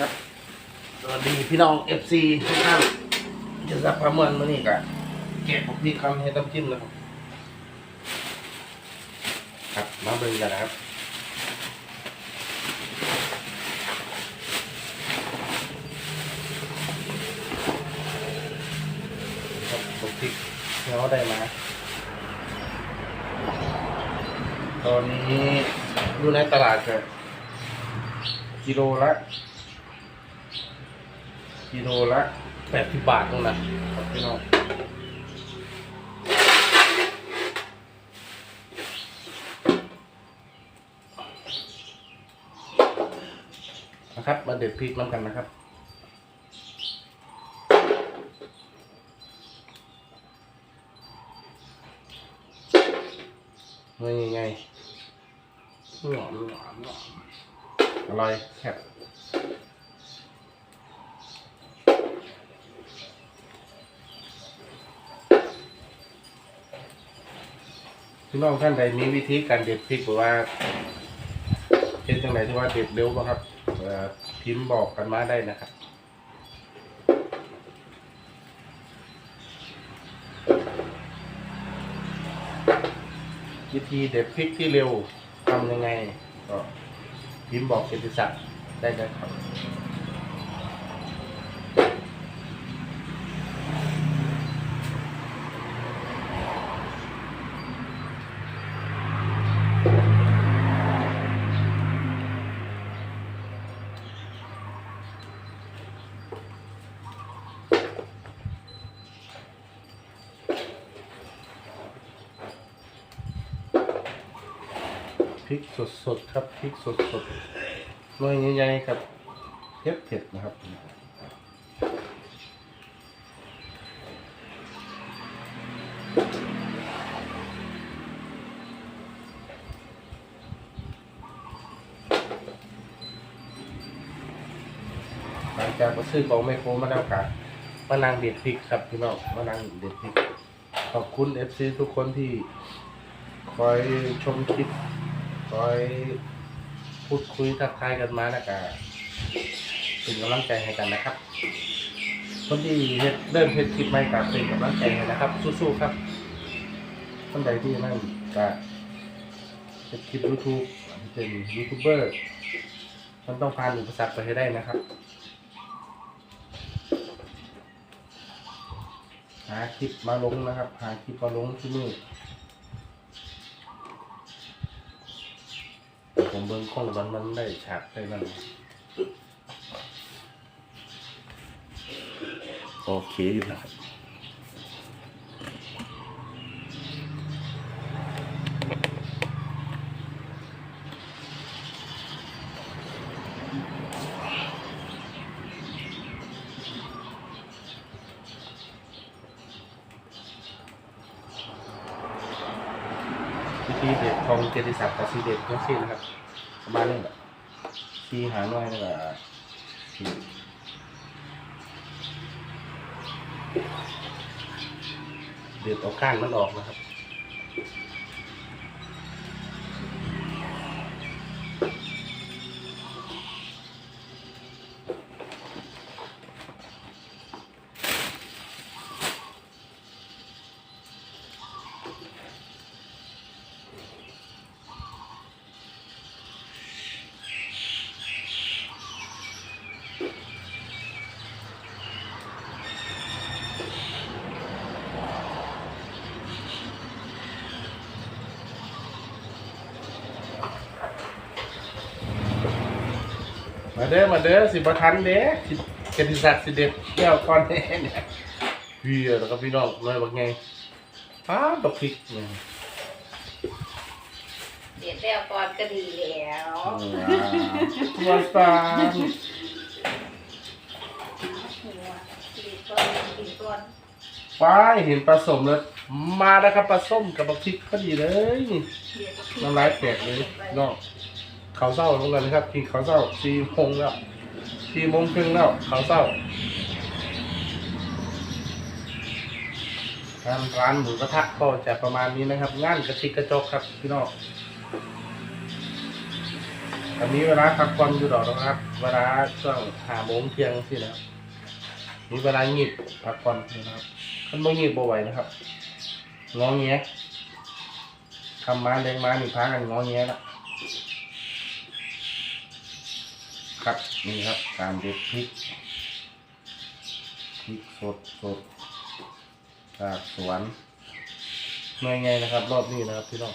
ครับ สวัสดีพี่น้องเอฟซีทุกท่านจะสับประเมินมานี่กันแกะพวกพี่คำให้น้ำจิ้มนะครับ ครับมาเบิ่งกันนะครับครับพวกพริกที่เราได้มา ตอนนี้อยู่ในตลาดก็กิโลละ กิโลละแปดสิบบาทนู่นนะครับพี่น้องนะครับมาเด็ดพริกน้ำกันนะครับนี่ไงหอมหอมหอมอร่อยแซ่บ พี่น้องท่านใดมีวิธีการเด็ดพริกหรือว่าเป็นจังไหนที่ว่าเด็ดเร็วบ้างครับพิมพ์บอกกันมาได้นะครับวิธีเด็ดพริกที่เร็วทำยังไง ก็พิมพ์บอกเกียรติศักดิ์ได้เลยครับ พริกสดๆครับพริกสดๆหน่วยใหญ่ๆครับเผ็ดเผ็ดๆนะครับ หลังจากมาซื้อของไมโครมาแล้วครับมานั่งเด็ดพริกครับพี่น้องมานั่งเด็ดพริก ขอบคุณเอฟซีทุกคนที่คอยชมคลิปคอยพูดคุยทักทายกันมานะครับเป็นกำลังใจให้กันนะครับคนที่เฮ็ดเริ่มเฮ็ดคลิปใหม่กับเป็นกำลังใจให้นะครับ สู้ๆครับคนใดที่นั่นก็เฮ็ดคลิปยูทูบเป็นยูทูบเบอร์มันต้องผ่านอุปสรรคไปให้ได้นะครับาคลิปมาลงนะครับ หาคลิปมาลงที่นี่ผมเบิ้งข้องมันมันได้ฉากได้นั่นโอเคอยู่นะครับ ซีเด็ดของเจติศักดิ์กับซีเด็ดก็ซี่นะครับประมาณนี้แหละซีหาหน่อยแล้วก็ซีเดือดออกข้างมันออกนะครับ มาเด้อมาเด้อสิบทันเด้สิเกติศักดิ์สิเด็ดแก้วก้อนแน่เนี่ยพี่แล้วก็พี่น้องเลยบอกไงป้าดอกพริกเนี่ยเดี๋ยวแล้วก่อนก็ดีแล้วว้าวตาหัวดีก่อนดีก่อนป้าเห็นปลาสมแล้วมาแล้วครับปลาส้มกับปลาพริกพอดีเลยเดี๋ยวก็พริกน้ำลายแตกเลยนอก เขาเศร้าลงกันนะครับกินเขาเศร้าสี่โมงแล้วสี่โมงครึ่งแล้วเขาเศร้าร้านร้านหมูกระทะก็จะประมาณนี้นะครับงานกระชิกกระจกครับพี่น้องอันนี้เวลาพักผ่อนอยู่ดอกนะครับ เวลาช่วงหาโมงเที่ยงสินะครับมีเวลาหยิบพักผ่อนนะครับคันบ่หยิบบ่ไหวนะครับงอแงคำม้าเลี้ยงม้านี่พากันงอแงละ ครับนี่ครับการเด็ดพริกพริกสดสดจากสวนเมื่อยไงนะครับ รอบนี้นะครับพี่น้อง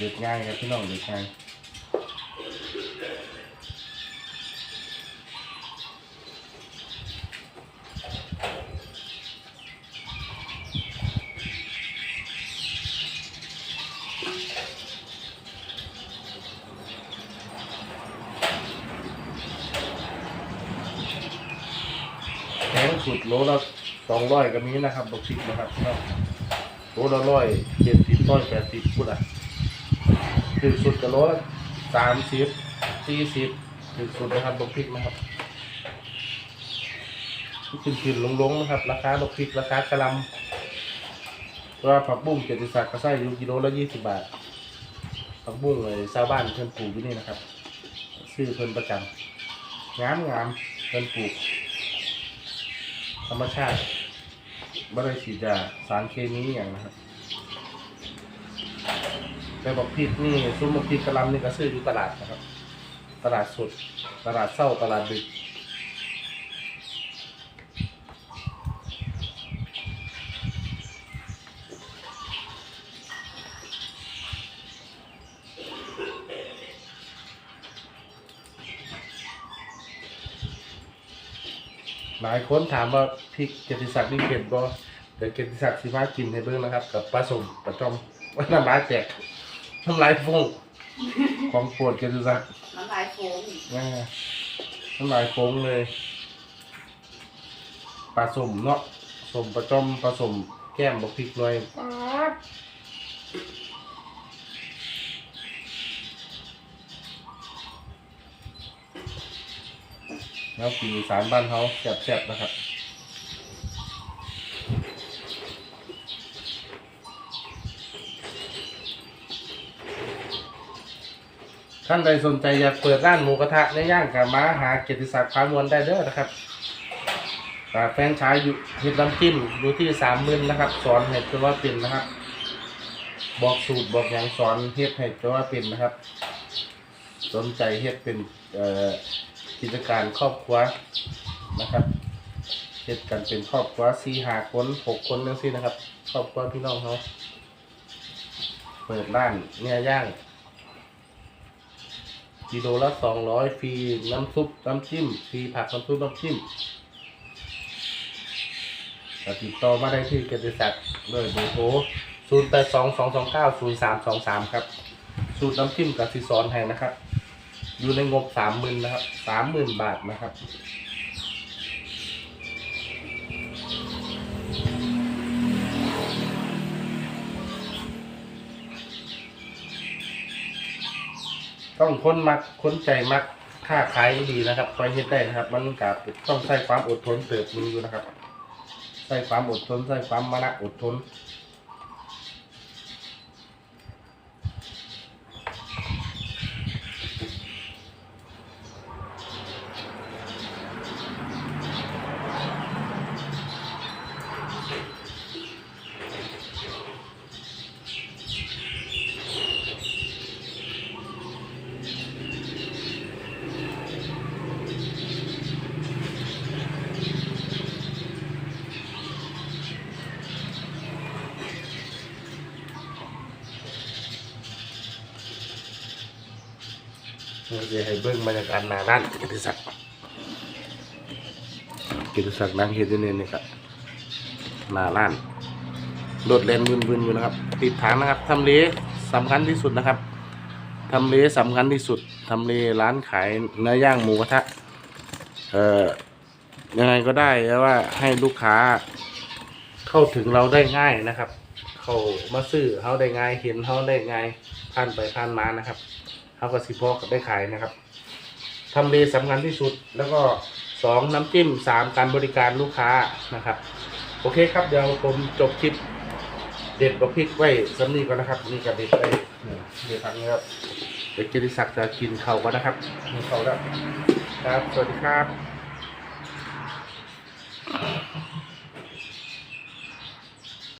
เด็ดง่ายครับพี่น้องเด็ดง่ายแพงสุดโลละสองร้อยก็มีนะครับบกพริกนะครับโลละร้อยเจ็ดสิบร้อยแปดสิบพูดอะ ถึงสุดกับโลละสามสิบสี่สิบถึงสุดนะครับบกพริกนะครับขึ้นขึ้นลงลงนะครับ ราคาบกพริกราคากระลำว่าผักบุ้งเกียรติศักดิ์ก็ใส่อยู่กิโลละยี่สิบบาทผักบุ้งเลยชาวบ้านเพิ่นปลูกอยู่นี่นะครับซื้อเพิ่นประจำงามงามเพิ่นปลูก ธรรมชาติไม่ได้ฉีดยาสารเคมีอย่างนะครับ แต่บอกพริกนี่ซุ้มบอกพริกกะลำนี่ก็ซื้ออยู่ตลาดนะครับ ตลาดสดตลาดเศร้าตลาดดึกหลายคนถามว่าพริกเกียรติศักดิ์นี่เผ็ดบ่เดี๋ยวเกียรติศักดิ์สิมากินให้เบิ่งนะครับ กับปลาสมปลาจอมว่าน้ำลายแตก น้ำลายฟงของโปวดเกียรติศักดิ์น้ำลายโฟมนะน้ำลายฟงเลยปลาสมเนาะสมปลาจอมปลาสมแก้มบกพริกหน่อยป๊าดแล้วกินอีสารบ้านเขาแซ่บๆนะครับ ท่านใดสนใจอยากเปิดร้านหมูกระทะในย่างกับมาหาเกียรติศักดิ์พามวลได้เด้อนะครับแต่แฟนชายอยู่เห็ดน้ำจิ้มอยู่ที่สามหมื่นนะครับ สอนเห็ดจนว่าเป็นนะครับ บอกสูตรบอกอย่างสอนเฮ็ดเห็ดจนว่าเป็นนะครับ สนใจเฮ็ดเป็นกิจการครอบครัวนะครับเฮ็ดกันเป็นครอบครัวสี่หาคนหกคนนั่นสินะครับ ครอบครัวพี่น้องเขาเปิดร้านเนี่ยย่าง กิโลละสองร้อยฟรีน้ำซุปน้ำจิ้มฟรีผักน้ำซุปน้ำจิ้มติดต่อมาได้ที่เกียรติศักดิ์เลยเบอร์โทรศูนย์แปดสองสองสองเก้าศูนย์สามสองสามครับ สูตรน้ำจิ้มกับซีซอนแห้นะครับ อยู่ในงบสามหมื่นนะครับสามหมื่นบาทนะครับ ต้องค้นมักค้นใจมักค่าขายดีนะครับคอยเฮ็ดได้นะครับ มันกับต้องใช้ความอดทนเติบมืออยู่นะครับใช้ความอดทนใช้ความมนะอดทน เราจะให้เบิ้งบรรยากาศหน้าร้านกิติศักดิ์กิติศักดิ์นั่งเฮ็ดอยู่นี่นี่ครับหน้าร้านโดดเล่นวืนๆอยู่นะครับ ติดฐานนะครับทำเลสำคัญที่สุดนะครับทำเลสำคัญที่สุดทำเลร้านขายเนื้อย่างหมูกระทะเอ่อยังไงก็ได้แล้วว่าให้ลูกค้าเข้าถึงเราได้ง่ายนะครับ เข้าเขามาซื้อเขาได้ง่ายเห็นเขาได้ง่ายผ่านไปผ่านมานะครับ เขาก็สิพอได้ขายนะครับทำเลสำคัญที่สุด แล้วก็สองน้ำจิ้มสามการบริการลูกค้านะครับ โอเคครับเดี๋ยวผมจบคลิปเด็ดกับพริกไว้สำนีก่อนนะครับนี่กับเด็ดไว้เด็ดี๋ยวทางนี้ครับเดี๋ยวกิติศักดิ์จะกินเขาก่อนนะครับกินเขาแล้วครับ สวัสดีครับ